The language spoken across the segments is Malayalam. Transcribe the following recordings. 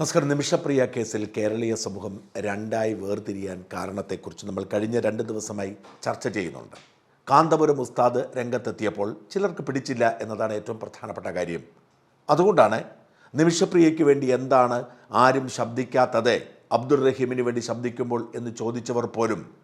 നമസ്കാരം. നിമിഷപ്രിയ കേസിൽ കേരളീയ സമൂഹം രണ്ടായി വേർതിരിയാൻ കാരണത്തെക്കുറിച്ച് നമ്മൾ കഴിഞ്ഞ രണ്ട് ദിവസമായി ചർച്ച ചെയ്യുന്നുണ്ട്. കാന്തപുരം ഉസ്താദ് രംഗത്തെത്തിയപ്പോൾ ചിലർക്ക് പിടിച്ചില്ല എന്നതാണ് ഏറ്റവും പ്രധാനപ്പെട്ട കാര്യം. അതുകൊണ്ടാണ് നിമിഷപ്രിയയ്ക്ക് വേണ്ടി എന്താണ് ആരും ശബ്ദിക്കാത്തത്? അബ്ദുൾ റഹീമിന് വേണ്ടി ശബ്ദിക്കുമ്പോൾ എന്ന് ചോദിച്ചവർ പോലും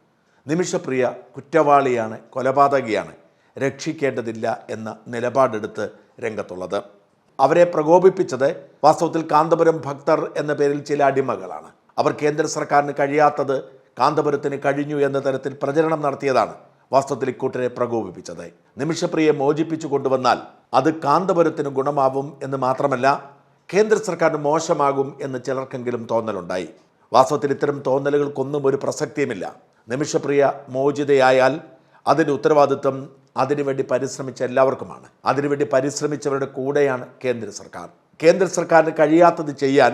നിമിഷപ്രിയ കുറ്റവാളിയാണ് കൊലപാതകിയാണ് രക്ഷിക്കേണ്ടതില്ല എന്ന നിലപാടെടുത്ത് രംഗത്തുള്ളത്. അവരെ പ്രകോപിപ്പിച്ചത് വാസ്തവത്തിൽ കാന്തപുരം ഭക്തർ എന്ന പേരിൽ ചില അടിമകളാണ്. അവർ കേന്ദ്ര സർക്കാരിന് കഴിയാത്തത് കാന്തപുരത്തിന് കഴിഞ്ഞു എന്ന തരത്തിൽ പ്രചരണം നടത്തിയതാണ് വാസ്തവത്തിൽ ഇക്കൂട്ടരെ പ്രകോപിപ്പിച്ചത്. നിമിഷപ്രിയെ മോചിപ്പിച്ചു കൊണ്ടുവന്നാൽ അത് കാന്തപുരത്തിന് ഗുണമാവും എന്ന് മാത്രമല്ല കേന്ദ്ര സർക്കാരിന് മോശമാകും എന്ന് ചിലർക്കെങ്കിലും തോന്നലുണ്ടായി. വാസ്തവത്തിൽ ഇത്തരം തോന്നലുകൾക്കൊന്നും ഒരു പ്രസക്തിയുമില്ല. നിമിഷപ്രിയ മോചിതയായാൽ അതിന്റെ ഉത്തരവാദിത്വം അതിനുവേണ്ടി പരിശ്രമിച്ച എല്ലാവർക്കുമാണ്. അതിനുവേണ്ടി പരിശ്രമിച്ചവരുടെ കൂടെയാണ് കേന്ദ്ര സർക്കാർ. കേന്ദ്ര സർക്കാരിന് കഴിയാത്തത് ചെയ്യാൻ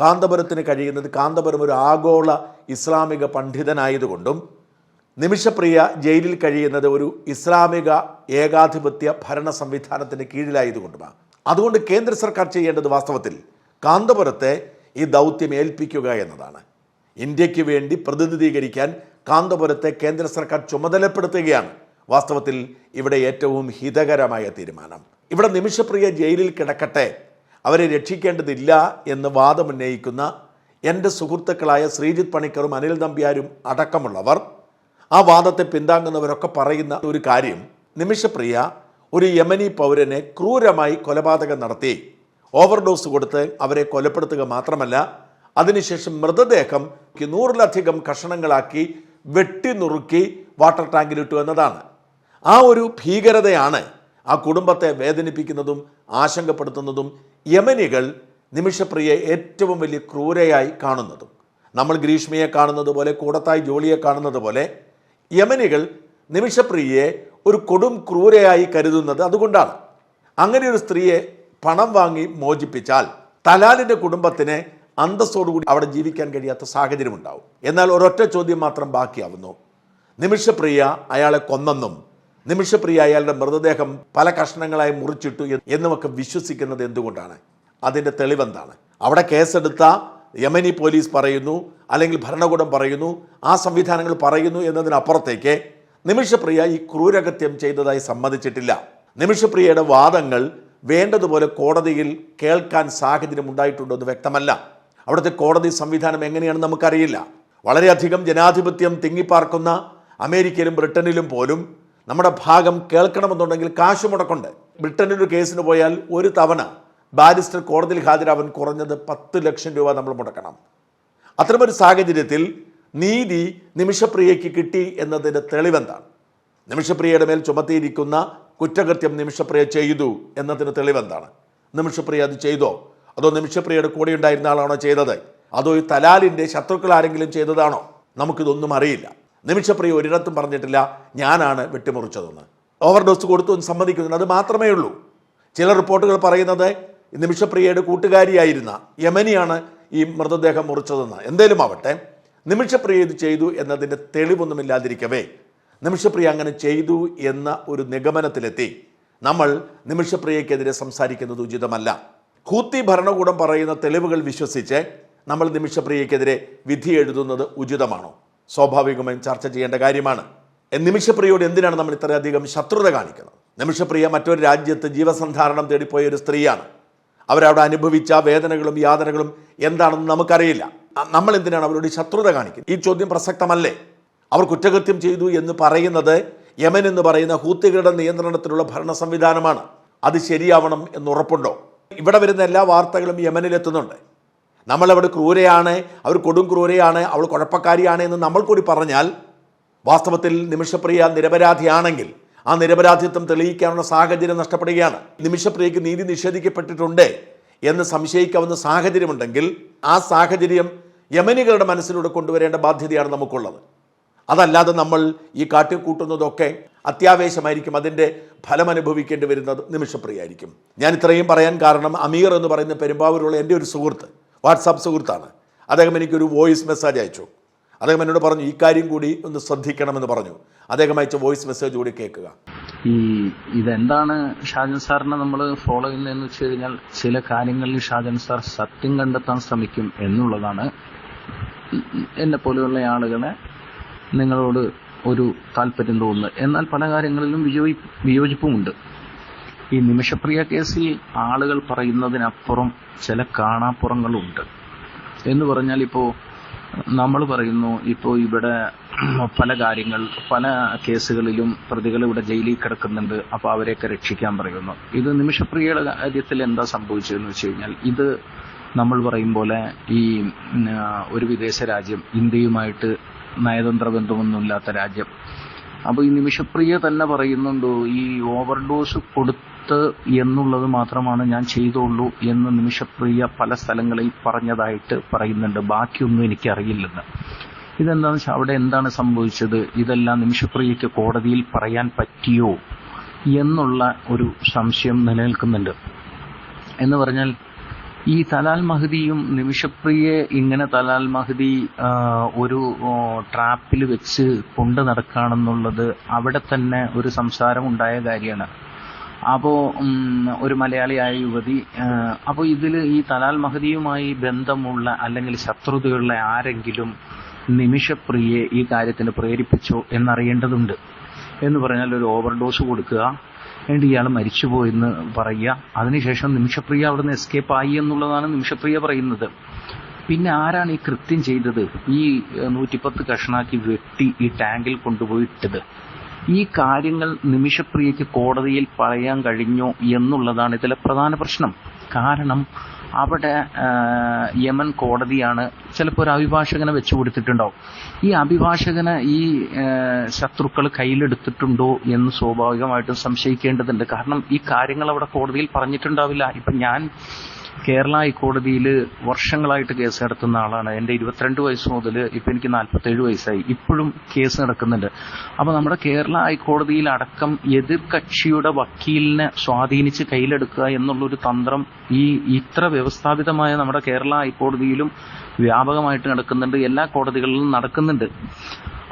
കാന്തപുരത്തിന് കഴിയുന്നത് കാന്തപുരം ഒരു ആഗോള ഇസ്ലാമിക പണ്ഡിതനായതുകൊണ്ടും നിമിഷപ്രിയ ജയിലിൽ കഴിയുന്നത് ഒരു ഇസ്ലാമിക ഏകാധിപത്യ ഭരണ സംവിധാനത്തിന് കീഴിലായതുകൊണ്ടുമാണ്. അതുകൊണ്ട് കേന്ദ്ര സർക്കാർ ചെയ്യേണ്ടത് വാസ്തവത്തിൽ കാന്തപുരത്തെ ഈ ദൗത്യം ഏൽപ്പിക്കുക എന്നതാണ്. ഇന്ത്യയ്ക്ക് വേണ്ടി പ്രതിനിധീകരിക്കാൻ കാന്തപുരത്തെ കേന്ദ്ര സർക്കാർ ചുമതലപ്പെടുത്തുകയാണ്. വാസ്തവത്തിൽ ഇവിടെ ഏറ്റവും ഹിതകരമായ തീരുമാനം. ഇവിടെ നിമിഷപ്രിയ ജയിലിൽ കിടക്കട്ടെ. അവരെ രക്ഷിക്കേണ്ടതില്ല എന്ന് വാദമുന്നയിക്കുന്ന എന്റെ സുഹൃത്തുക്കളായ ശ്രീജിത് പണിക്കറും അനിൽ നമ്പ്യാരും അടക്കമുള്ളവർ ആ വാദത്തെ പിന്താങ്ങുന്നവരൊക്കെ പറയുന്ന ഒരു കാര്യം. നിമിഷപ്രിയ ഒരു യമനി പൗരനെ ക്രൂരമായി കൊലപാതകം നടത്തി. ഓവർഡോസ് കൊടുത്ത് അവരെ കൊലപ്പെടുത്തുക മാത്രമല്ല അതിനുശേഷം മൃതദേഹം നൂറിലധികം കഷണങ്ങളാക്കി വെട്ടി നുറുക്കി വാട്ടർ ടാങ്കിലിട്ടു എന്നതാണ്. ആ ഒരു ഭീകരതയാണ് ആ കുടുംബത്തെ വേദനിപ്പിക്കുന്നതും ആശങ്കപ്പെടുത്തുന്നതും യമനികൾ നിമിഷപ്രിയെ ഏറ്റവും വലിയ ക്രൂരയായി കാണുന്നതും. നമ്മൾ ഗ്രീഷ്മയെ കാണുന്നത് പോലെ കൂടത്തായി ജോളിയെ കാണുന്നത് പോലെ യമനികൾ നിമിഷപ്രിയയെ ഒരു കൊടും ക്രൂരയായി കരുതുന്നത് അതുകൊണ്ടാണ്. അങ്ങനെ ഒരു സ്ത്രീയെ പണം വാങ്ങി മോചിപ്പിച്ചാൽ തലാലിന്റെ കുടുംബത്തിന് അന്തസ്സോടുകൂടി അവിടെ ജീവിക്കാൻ കഴിയാത്ത സാഹചര്യം ഉണ്ടാവും എന്നാൽ ഒരൊറ്റ ചോദ്യം മാത്രം ബാക്കിയാവുന്നു. നിമിഷപ്രിയ അയാളെ കൊന്നെന്നും നിമിഷപ്രിയ അയാളുടെ മൃതദേഹം പല കഷ്ണങ്ങളായി മുറിച്ചിട്ടു എന്നുമൊക്കെ വിശ്വസിക്കുന്നത് എന്തുകൊണ്ടാണ്? അതിന്റെ തെളിവെന്താണ്? അവിടെ കേസെടുത്ത യമനി പോലീസ് പറയുന്നു അല്ലെങ്കിൽ ഭരണകൂടം പറയുന്നു ആ സംവിധാനങ്ങൾ പറയുന്നു എന്നതിനപ്പുറത്തേക്ക് നിമിഷപ്രിയ ഈ ക്രൂരകൃത്യം ചെയ്തതായി സമ്മതിച്ചിട്ടില്ല. നിമിഷപ്രിയയുടെ വാദങ്ങൾ വേണ്ടതുപോലെ കോടതിയിൽ കേൾക്കാൻ സാഹചര്യം ഉണ്ടായിട്ടുണ്ടോ എന്ന് വ്യക്തമല്ല. അവിടുത്തെ കോടതി സംവിധാനം എങ്ങനെയാണെന്ന് നമുക്കറിയില്ല. വളരെയധികം ജനാധിപത്യം തിങ്ങിപ്പാർക്കുന്ന അമേരിക്കയിലും ബ്രിട്ടനിലും പോലും നമ്മുടെ ഭാഗം കേൾക്കണമെന്നുണ്ടെങ്കിൽ കാശ് മുടക്കുണ്ട് ബ്രിട്ടനിൽ ഒരു കേസിന് പോയാൽ ഒരു തവണ ബാരിസ്റ്റർ കോടതിയിൽ ഹാജരാവാൻ കുറഞ്ഞത് പത്ത് ലക്ഷം രൂപ നമ്മൾ മുടക്കണം. അത്തരമൊരു സാഹചര്യത്തിൽ നീതി നിമിഷപ്രിയയ്ക്ക് കിട്ടി എന്നതിന്റെ തെളിവെന്താണ്? നിമിഷപ്രിയയുടെ മേൽ ചുമത്തിയിരിക്കുന്ന കുറ്റകൃത്യം നിമിഷപ്രിയ ചെയ്തു എന്നതിന് തെളിവെന്താണ്? നിമിഷപ്രിയ അത് ചെയ്തോ? അതോ നിമിഷപ്രിയയുടെ കൂടെ ഉണ്ടായിരുന്ന ആളാണോ ചെയ്തത്? അതോ ഈ തലാലിന്റെ ശത്രുക്കൾ ആരെങ്കിലും ചെയ്തതാണോ? നമുക്കിതൊന്നും അറിയില്ല. നിമിഷപ്രിയ ഒരിടത്തും പറഞ്ഞിട്ടില്ല ഞാനാണ് വെട്ടിമുറിച്ചതെന്ന്. ഓവർഡോസ് കൊടുത്തു എന്ന് സമ്മതിക്കുന്നുണ്ട്. അത് മാത്രമേ ഉള്ളൂ. ചില റിപ്പോർട്ടുകൾ പറയുന്നത് നിമിഷപ്രിയയുടെ കൂട്ടുകാരിയായിരുന്ന യമനിയാണ് ഈ മൃതദേഹം മുറിച്ചതെന്ന്. എന്തേലും ആവട്ടെ നിമിഷപ്രിയ ഇത് ചെയ്തു എന്നതിന്റെ തെളിവൊന്നുമില്ലാതിരിക്കവേ നിമിഷപ്രിയ അങ്ങനെ ചെയ്തു എന്ന ഒരു നിഗമനത്തിലെത്തി. നമ്മൾ നിമിഷപ്രിയക്കെതിരെ സംസാരിക്കുന്നത് ഉചിതമല്ല. ഹൂത്തി ഭരണകൂടം പറയുന്ന തെളിവുകൾ വിശ്വസിച്ച് നമ്മൾ നിമിഷപ്രിയക്കെതിരെ വിധി എഴുതുന്നത് ഉചിതമാണോ? സ്വാഭാവികമായും ചർച്ച ചെയ്യേണ്ട കാര്യമാണ്. നിമിഷപ്രിയയോട് എന്തിനാണ് നമ്മൾ ഇത്രയധികം ശത്രുത കാണിക്കുന്നത്? നിമിഷപ്രിയ മറ്റൊരു രാജ്യത്ത് ജീവസന്ധാരണം തേടിപ്പോയ ഒരു സ്ത്രീയാണ്. അവരവിടെ അനുഭവിച്ച വേദനകളും യാതനകളും എന്താണെന്ന് നമുക്കറിയില്ല. നമ്മൾ എന്തിനാണ് അവരോട് ശത്രുത കാണിക്കുന്നത്? ഈ ചോദ്യം പ്രസക്തമല്ലേ? അവർ കുറ്റകൃത്യം ചെയ്തു എന്ന് പറയുന്നത് യമൻ എന്ന് പറയുന്ന ഹൂത്തികളുടെ നിയന്ത്രണത്തിലുള്ള ഭരണ സംവിധാനമാണ്. അത് ശരിയാവണം എന്ന് ഉറപ്പുണ്ടോ? ഇവിടെ വരുന്ന എല്ലാ വാർത്തകളും യമനിലെത്തുന്നുണ്ട്. നമ്മളവിടെ ക്രൂരയാണ് അവർ കൊടും ക്രൂരയാണ് അവൾ കുഴപ്പക്കാരിയാണ് എന്ന് നമ്മൾ കൂടി പറഞ്ഞാൽ വാസ്തവത്തിൽ നിമിഷപ്രിയ നിരപരാധിയാണെങ്കിൽ ആ നിരപരാധിത്വം തെളിയിക്കാനുള്ള സാഹചര്യം നഷ്ടപ്പെടുകയാണ്. നിമിഷപ്രിയയ്ക്ക് നീതി നിഷേധിക്കപ്പെട്ടിട്ടുണ്ട് എന്ന് സംശയിക്കാവുന്ന സാഹചര്യമുണ്ടെങ്കിൽ ആ സാഹചര്യം യമനികളുടെ മനസ്സിലൂടെ കൊണ്ടുവരേണ്ട ബാധ്യതയാണ് നമുക്കുള്ളത്. അതല്ലാതെ നമ്മൾ ഈ കാട്ടിക്കൂട്ടുന്നതൊക്കെ അത്യാവേശമായിരിക്കും അതിന്റെ ഫലം അനുഭവിക്കേണ്ടി വരുന്നത് നിമിഷപ്രിയായിരിക്കും ഞാൻ ഇത്രയും പറയാൻ കാരണം അമീർ എന്ന് പറയുന്ന പെരുമ്പാവൂരുള്ള എന്റെ ഒരു സുഹൃത്ത് വാട്സാപ്പ് സുഹൃത്താണ്. അദ്ദേഹം എനിക്കൊരു വോയിസ് മെസ്സേജ് അയച്ചു. അദ്ദേഹം എന്നോട് പറഞ്ഞു ഈ കാര്യം കൂടി ഒന്ന് ശ്രദ്ധിക്കണമെന്ന് പറഞ്ഞു. അദ്ദേഹം അയച്ച വോയിസ് മെസ്സേജ് കൂടി കേൾക്കുക. ഈ ഇതെന്താണ് ഷാജൻ സാറിനെ നമ്മൾ ഫോളോ ചെയ്യുന്നതെന്ന് വെച്ച് കഴിഞ്ഞാൽ ചില കാര്യങ്ങളിൽ ഷാജൻ സാർ സത്യം കണ്ടെത്താൻ ശ്രമിക്കും എന്നുള്ളതാണ് എന്നെ പോലെയുള്ള ആളുകളെ നിങ്ങളോട് ഒരു താല്പര്യം തോന്നുന്നത്. എന്നാൽ പല കാര്യങ്ങളിലും വിയോജി വിയോജിപ്പുമുണ്ട്. ഈ നിമിഷപ്രിയ കേസിൽ ആളുകൾ പറയുന്നതിനപ്പുറം ചില കാണാപ്പുറങ്ങളുണ്ട്. എന്ന് പറഞ്ഞാൽ ഇപ്പോൾ നമ്മൾ പറയുന്നു ഇപ്പോൾ ഇവിടെ പല കാര്യങ്ങൾ പല കേസുകളിലും പ്രതികൾ ഇവിടെ ജയിലിൽ കിടക്കുന്നുണ്ട് അപ്പോൾ അവരെയൊക്കെ രക്ഷിക്കാൻ പറയുന്നു. ഇത് നിമിഷപ്രിയയുടെ കാര്യത്തിൽ എന്താ സംഭവിച്ചതെന്ന് വെച്ച് കഴിഞ്ഞാൽ ഇത് നമ്മൾ പറയും പോലെ ഈ ഒരു വിദേശ രാജ്യം ഇന്ത്യയുമായിട്ട് നയതന്ത്ര ബന്ധമൊന്നുമില്ലാത്ത രാജ്യം. അപ്പോൾ ഈ നിമിഷപ്രിയ തന്നെ പറയുന്നുണ്ടോ ഈ ഓവർഡോസ് കൊടുത്ത് എന്നുള്ളത് മാത്രമാണ് ഞാൻ ചെയ്തോളൂ എന്ന് നിമിഷപ്രിയ പല സ്ഥലങ്ങളിൽ പറഞ്ഞതായിട്ട് പറയുന്നുണ്ട്. ബാക്കിയൊന്നും എനിക്കറിയില്ലെന്ന്. ഇതെന്താണെന്ന് വെച്ചാൽ അവിടെ എന്താണ് സംഭവിച്ചത്? ഇതെല്ലാം നിമിഷപ്രിയയ്ക്ക് കോടതിയിൽ പറയാൻ പറ്റിയോ എന്നുള്ള ഒരു സംശയം നിലനിൽക്കുന്നുണ്ട്. എന്ന് പറഞ്ഞാൽ ഈ തലാൽ മഹദിയും നിമിഷപ്രിയെ ഇങ്ങനെ തലാൽ മഹദി ഒരു ട്രാപ്പിൽ വെച്ച് കൊണ്ടു നടക്കുകയാണെന്നുള്ളത് അവിടെ തന്നെ ഒരു സംസാരം ഉണ്ടായ കാര്യമാണ്. അപ്പോൾ ഒരു മലയാളിയായ യുവതി അപ്പോൾ ഇതിൽ ഈ തലാൽ മഹദിയുമായി ബന്ധമുള്ള അല്ലെങ്കിൽ ശത്രുതയുള്ള ആരെങ്കിലും നിമിഷപ്രിയെ ഈ കാര്യത്തിന് പ്രേരിപ്പിച്ചോ എന്നറിയേണ്ടതുണ്ട്. എന്ന് പറഞ്ഞാൽ ഒരു ഓവർഡോസ് കൊടുക്കുക എന്നിട്ട് ഇയാൾ മരിച്ചുപോയെന്ന് പറയുക. അതിനുശേഷം നിമിഷപ്രിയ അവിടുന്ന് എസ്കേപ്പ് ആയി എന്നുള്ളതാണ് നിമിഷപ്രിയ പറയുന്നത്. പിന്നെ ആരാണ് ഈ കൃത്യം ചെയ്തത്? ഈ നൂറ്റിപ്പത്ത് കഷ്ണാക്കി വെട്ടി ഈ ടാങ്കിൽ കൊണ്ടുപോയി ഇട്ടത്. ഈ കാര്യങ്ങൾ നിമിഷപ്രിയയ്ക്ക് കോടതിയിൽ പറയാൻ കഴിഞ്ഞോ എന്നുള്ളതാണ് ഇതിലെ പ്രധാന പ്രശ്നം. കാരണം അവിടെ യമൻ കോടതിയാണ് ചിലപ്പോൾ ഒരു അഭിഭാഷകനെ വെച്ചു കൊടുത്തിട്ടുണ്ടാവും ഈ അഭിഭാഷകനെ ഈ ശത്രുക്കൾ കയ്യിലെടുത്തിട്ടുണ്ടോ എന്ന് സ്വാഭാവികമായിട്ടും സംശയിക്കേണ്ടതുണ്ട്. കാരണം ഈ കാര്യങ്ങൾ അവിടെ കോടതിയിൽ പറഞ്ഞിട്ടുണ്ടാവില്ല. ഇപ്പം ഞാൻ കേരള ഹൈക്കോടതിയിൽ വർഷങ്ങളായിട്ട് കേസ് നടത്തുന്ന ആളാണ്. എന്റെ ഇരുപത്തിരണ്ട് വയസ്സ് മുതൽ ഇപ്പൊ എനിക്ക് നാൽപ്പത്തേഴ് വയസ്സായി. ഇപ്പോഴും കേസ് നടക്കുന്നുണ്ട്. അപ്പോൾ നമ്മുടെ കേരള ഹൈക്കോടതിയിൽ അടക്കം എതിർ കക്ഷിയുടെ വക്കീലിനെ സ്വാധീനിച്ച് കയ്യിലെടുക്കുക എന്നുള്ളൊരു തന്ത്രം ഈ ഇത്ര വ്യവസ്ഥാപിതമായ നമ്മുടെ കേരള ഹൈക്കോടതിയിലും വ്യാപകമായിട്ട് നടക്കുന്നുണ്ട്. എല്ലാ കോടതികളിലും നടക്കുന്നുണ്ട്.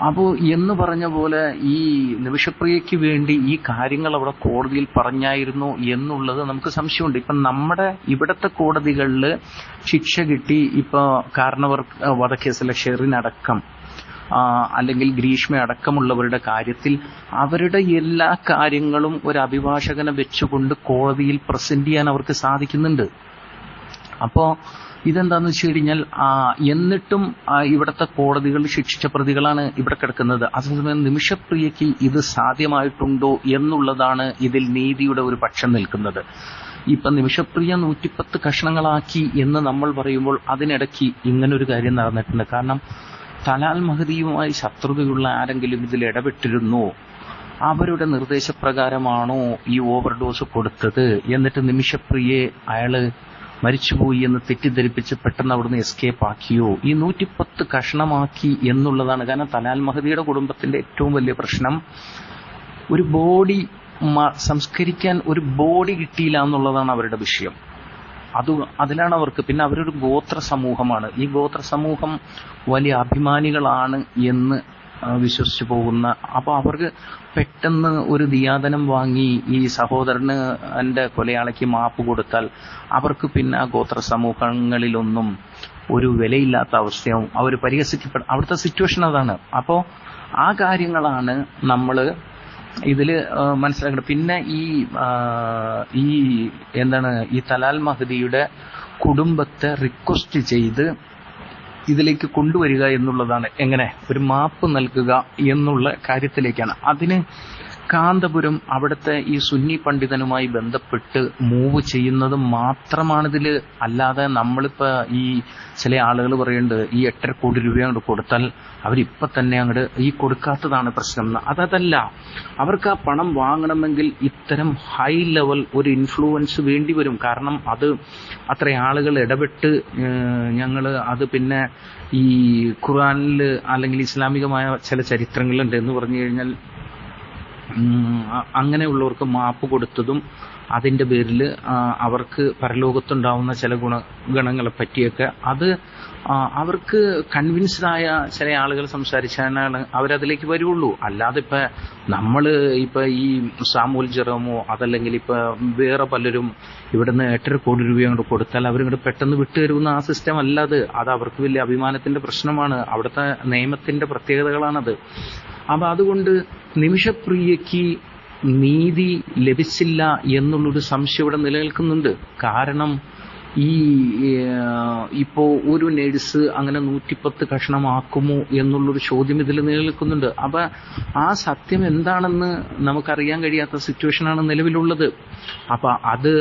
അപ്പോൾ എന്ന് പറഞ്ഞ പോലെ ഈ നിമിഷപ്രിയയ്ക്ക് വേണ്ടി ഈ കാര്യങ്ങൾ അവിടെ കോടതിയിൽ പറഞ്ഞായിരുന്നു എന്നുള്ളത് നമുക്ക് സംശയമുണ്ട്. ഇപ്പം നമ്മുടെ ഇവിടത്തെ കോടതികളിൽ ശിക്ഷ കിട്ടി ഇപ്പൊ കാരണവർ വധക്കേസിലെ ഷെറിനടക്കം അല്ലെങ്കിൽ ഗ്രീഷ്മ അടക്കമുള്ളവരുടെ കാര്യത്തിൽ അവരുടെ എല്ലാ കാര്യങ്ങളും ഒരു അഭിഭാഷകനെ വെച്ചുകൊണ്ട് കോടതിയിൽ പ്രസന്റ് ചെയ്യാൻ അവർക്ക് സാധിക്കുന്നുണ്ട്. അപ്പോ ഇതെന്താന്ന് വെച്ച് കഴിഞ്ഞാൽ എന്നിട്ടും ഇവിടുത്തെ കോടതികൾ ശിക്ഷിച്ച പ്രതികളാണ് ഇവിടെ കിടക്കുന്നത്. അതേസമയം നിമിഷപ്രിയയ്ക്ക് ഇത് സാധ്യമായിട്ടുണ്ടോ എന്നുള്ളതാണ് ഇതിൽ നീതിയുടെ ഒരു പക്ഷം നിൽക്കുന്നത്. ഇപ്പൊ നിമിഷപ്രിയ നൂറ്റിപ്പത്ത് കഷ്ണങ്ങളാക്കി എന്ന് നമ്മൾ പറയുമ്പോൾ അതിനിടയ്ക്ക് ഇങ്ങനൊരു കാര്യം നടന്നിട്ടുണ്ട്. കാരണം തലാൽ മഹദിയുമായി ശത്രുതയുള്ള ആരെങ്കിലും ഇതിൽ ഇടപെട്ടിരുന്നോ? അവരുടെ നിർദ്ദേശപ്രകാരമാണോ ഈ ഓവർഡോസ് കൊടുത്തത്? എന്നിട്ട് നിമിഷപ്രിയെ അയാൾ മരിച്ചുപോയി എന്ന് തെറ്റിദ്ധരിപ്പിച്ച് പെട്ടെന്ന് അവിടുന്ന് എസ്കേപ്പ് ആക്കിയോ? ഈ നൂറ്റിപ്പത്ത് കഷ്ണമാക്കി എന്നുള്ളതാണ്. കാരണം തലാൽ മഹദിയുടെ കുടുംബത്തിന്റെ ഏറ്റവും വലിയ പ്രശ്നം. ഒരു ബോഡി സംസ്കരിക്കാൻ ഒരു ബോഡി കിട്ടിയില്ല എന്നുള്ളതാണ് അവരുടെ വിഷയം. അത് അതിലാണ് അവർക്ക്. പിന്നെ അവരൊരു ഗോത്ര സമൂഹമാണ് ഈ ഗോത്ര സമൂഹം വലിയ അഭിമാനികളാണ് എന്ന് വിശ്വസിച്ചു പോകുന്ന. അപ്പൊ അവർക്ക് പെട്ടെന്ന് ഒരു ദിയാദനം വാങ്ങി ഈ സഹോദരന് എന്റെ കൊലയാളിക്ക് മാപ്പ് കൊടുത്താൽ അവർക്ക് പിന്നെ ആ ഗോത്ര സമൂഹങ്ങളിലൊന്നും ഒരു വിലയില്ലാത്ത അവസ്ഥയാവും. അവർ പരിഹസിക്കപ്പെട അവിടുത്തെ സിറ്റുവേഷൻ അതാണ്. അപ്പോൾ ആ കാര്യങ്ങളാണ് നമ്മൾ ഇതിൽ മനസ്സിലാക്കേണ്ടത്. പിന്നെ ഈ ഈ എന്താണ് ഈ തലാൽ മഹദിയുടെ കുടുംബത്തെ റിക്വസ്റ്റ് ചെയ്ത് ഇതിലേക്ക് കൊണ്ടുവരിക എന്നുള്ളതാണ് എങ്ങനെ ഒരു മാപ്പ് നൽകുക എന്നുള്ള കാര്യത്തിലേക്കാണ്. അതിന് കാന്തപുരം അവിടുത്തെ ഈ സുന്നി പണ്ഡിതനുമായി ബന്ധപ്പെട്ട് മൂവ് ചെയ്യുന്നത് മാത്രമാണിതിൽ അല്ലാതെ നമ്മളിപ്പോ ഈ ചില ആളുകൾ പറയുന്നുണ്ട് ഈ എട്ടര കോടി രൂപ അങ്ങോട്ട് കൊടുത്താൽ അവരിപ്പൊ തന്നെ അങ്ങോട്ട് ഈ കൊടുക്കാത്തതാണ് പ്രശ്നം. അതല്ല അവർക്ക് ആ പണം വാങ്ങണമെങ്കിൽ ഇത്തരം ഹൈ ലെവൽ ഒരു ഇൻഫ്ലുവൻസ് വേണ്ടി വരും. കാരണം അത് അത്ര ആളുകൾ ഇടപെട്ട് ഞങ്ങൾ അത് പിന്നെ ഈ ഖുറാനിൽ അല്ലെങ്കിൽ ഇസ്ലാമികമായ ചില ചരിത്രങ്ങളുണ്ട് എന്ന് പറഞ്ഞു കഴിഞ്ഞാൽ അങ്ങനെയുള്ളവർക്ക് മാപ്പ് കൊടുത്തതും അതിന്റെ പേരിൽ അവർക്ക് പരലോകത്തുണ്ടാവുന്ന ചില ഗുണ ഗണങ്ങളെ പറ്റിയൊക്കെ അത് അവർക്ക് കൺവിൻസ്ഡ് ആയ ചില ആളുകൾ സംസാരിച്ചാലാണ് അവരതിലേക്ക് വരുള്ളൂ. അല്ലാതെ ഇപ്പൊ നമ്മൾ ഇപ്പൊ ഈ സാമൂൽ ജെറോമോ അതല്ലെങ്കിൽ ഇപ്പൊ വേറെ പലരും ഇവിടുന്ന് എട്ടര കോടി രൂപ അങ്ങോട്ട് കൊടുത്താൽ അവരിങ്ങോട്ട് പെട്ടെന്ന് വിട്ടുതരുന്ന ആ സിസ്റ്റം അല്ല അത്. അത് അവർക്ക് വലിയ അഭിമാനത്തിന്റെ പ്രശ്നമാണ്. അവിടുത്തെ നിയമത്തിന്റെ പ്രത്യേകതകളാണത്. അപ്പൊ അതുകൊണ്ട് നിമിഷപ്രിയയ്ക്ക് നീതി ലഭിച്ചില്ല എന്നുള്ളൊരു സംശയം ഇവിടെ നിലനിൽക്കുന്നുണ്ട്. കാരണം ഈ ഇപ്പോ ഒരു നേഴ്സ് അങ്ങനെ നൂറ്റിപ്പത്ത് കഷണമാക്കുമോ എന്നുള്ളൊരു ചോദ്യം ഇതിൽ നിലനിൽക്കുന്നുണ്ട്. അപ്പൊ ആ സത്യം എന്താണെന്ന് നമുക്കറിയാൻ കഴിയാത്ത സിറ്റുവേഷനാണ് നിലവിലുള്ളത്. അപ്പൊ അത്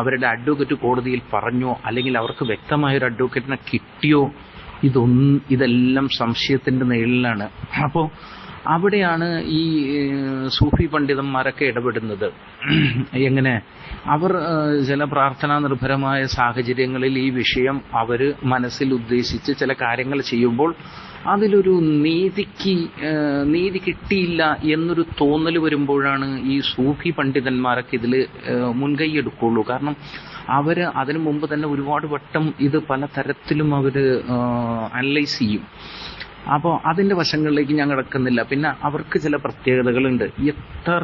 അവരുടെ അഡ്വക്കേറ്റ് കോടതിയിൽ പറഞ്ഞോ അല്ലെങ്കിൽ അവർക്ക് വ്യക്തമായ ഒരു അഡ്വക്കേറ്റിനെ കിട്ടിയോ ഇതൊന്നും ഇതെല്ലാം സംശയത്തിന്റെ നിഴലിലാണ്. അപ്പോ അവിടെയാണ് ഈ സൂഫി പണ്ഡിതന്മാരൊക്കെ ഇടപെടുന്നത്. എങ്ങനെ? അവർ ചില പ്രാർത്ഥനാ നിർഭരമായ സാഹചര്യങ്ങളിൽ ഈ വിഷയം അവർ മനസ്സിൽ ഉദ്ദേശിച്ച് ചില കാര്യങ്ങൾ ചെയ്യുമ്പോൾ അതിലൊരു നീതിക്ക് നീതി കിട്ടിയില്ല എന്നൊരു തോന്നൽ വരുമ്പോഴാണ് ഈ സൂഫി പണ്ഡിതന്മാരൊക്കെ ഇതിൽ മുൻകൈ എടുക്കുള്ളൂ. കാരണം അവർ അതിനു മുമ്പ് തന്നെ ഒരുപാട് വട്ടം ഇത് പല തരത്തിലും അവർ അനലൈസ് ചെയ്യും. അപ്പോൾ അതിന്റെ വശങ്ങളിലേക്ക് ഞാൻ കിടക്കുന്നില്ല. പിന്നെ അവർക്ക് ചില പ്രത്യേകതകളുണ്ട്. എത്ര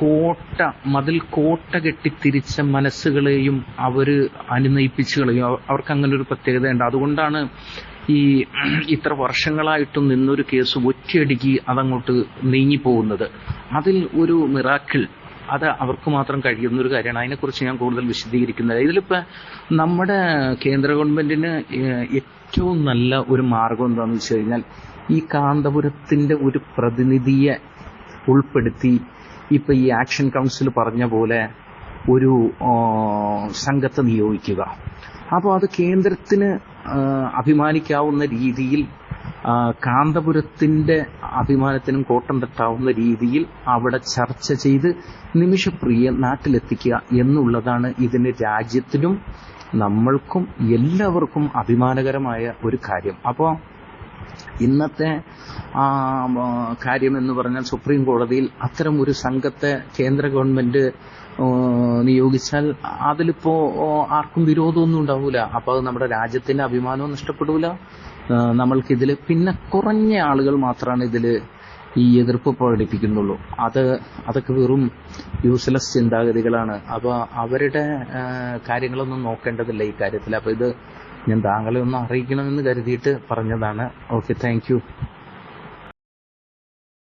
കോട്ട മതിൽ കോട്ട കെട്ടി തിരിച്ച മനസ്സുകളെയും അവർ അനുനയിപ്പിച്ചു കളയും. അവർക്ക് അങ്ങനെ ഒരു പ്രത്യേകതയുണ്ട്. അതുകൊണ്ടാണ് ഈ ഇത്ര വർഷങ്ങളായിട്ടും നിന്നൊരു കേസ് ഒറ്റയടിക്ക് അതങ്ങോട്ട് നീങ്ങിപ്പോകുന്നത്. അതിൽ ഒരു മിറാക്കിൾ അത് അവർക്ക് മാത്രം കഴിയുന്ന ഒരു കാര്യമാണ്. അതിനെക്കുറിച്ച് ഞാൻ കൂടുതൽ വിശദീകരിക്കുന്നത് ഇതിലിപ്പോ നമ്മുടെ കേന്ദ്ര ഗവൺമെന്റിന് ഏറ്റവും നല്ല ഒരു മാർഗം എന്താണെന്ന് വെച്ച് കഴിഞ്ഞാൽ ഈ കാന്തപുരത്തിന്റെ ഒരു പ്രതിനിധിയെ ഉൾപ്പെടുത്തി ഇപ്പം ഈ ആക്ഷൻ കൗൺസിൽ പറഞ്ഞ പോലെ ഒരു സംഘത്തെ നിയോഗിക്കുക. അപ്പോൾ അത് കേന്ദ്രത്തിന് അഭിമാനിക്കാവുന്ന രീതിയിൽ കാന്തപുരത്തിന്റെ അഭിമാനത്തിനും കോട്ടം തട്ടാവുന്ന രീതിയിൽ അവിടെ ചർച്ച ചെയ്ത് നിമിഷപ്രിയ നാട്ടിലെത്തിക്കുക എന്നുള്ളതാണ് ഇതിന് രാജ്യത്തിനും നമ്മൾക്കും എല്ലാവർക്കും അഭിമാനകരമായ ഒരു കാര്യം. അപ്പോൾ ഇന്നത്തെ ആ, കാര്യം എന്ന് പറഞ്ഞാൽ സുപ്രീം കോടതിയിൽ അത്തരം ഒരു സംഘത്തെ കേന്ദ്ര ഗവൺമെന്റ് നിയോഗിച്ചാൽ അതിലിപ്പോ ആർക്കും വിരോധമൊന്നും ഉണ്ടാവില്ല അപ്പൊ അത് നമ്മുടെ രാജ്യത്തിന്റെ അഭിമാനവും നഷ്ടപ്പെടൂല. ആ, നമ്മൾക്കിതിൽ പിന്നെ കുറഞ്ഞ ആളുകൾ മാത്രമാണ് ഇതിൽ ഈ എതിർപ്പ് പ്രകടിപ്പിക്കുന്നുള്ളൂ. അത് അതൊക്കെ വെറും യൂസ്ലെസ് ചിന്താഗതികളാണ്. അപ്പൊ അവരുടെ കാര്യങ്ങളൊന്നും നോക്കേണ്ടതില്ല ഈ കാര്യത്തിൽ. അപ്പൊ ഇത് ഞാൻ താങ്കളെ ഒന്ന് അറിയിക്കണമെന്ന് കരുതിയിട്ട് പറഞ്ഞതാണ്. Okay thank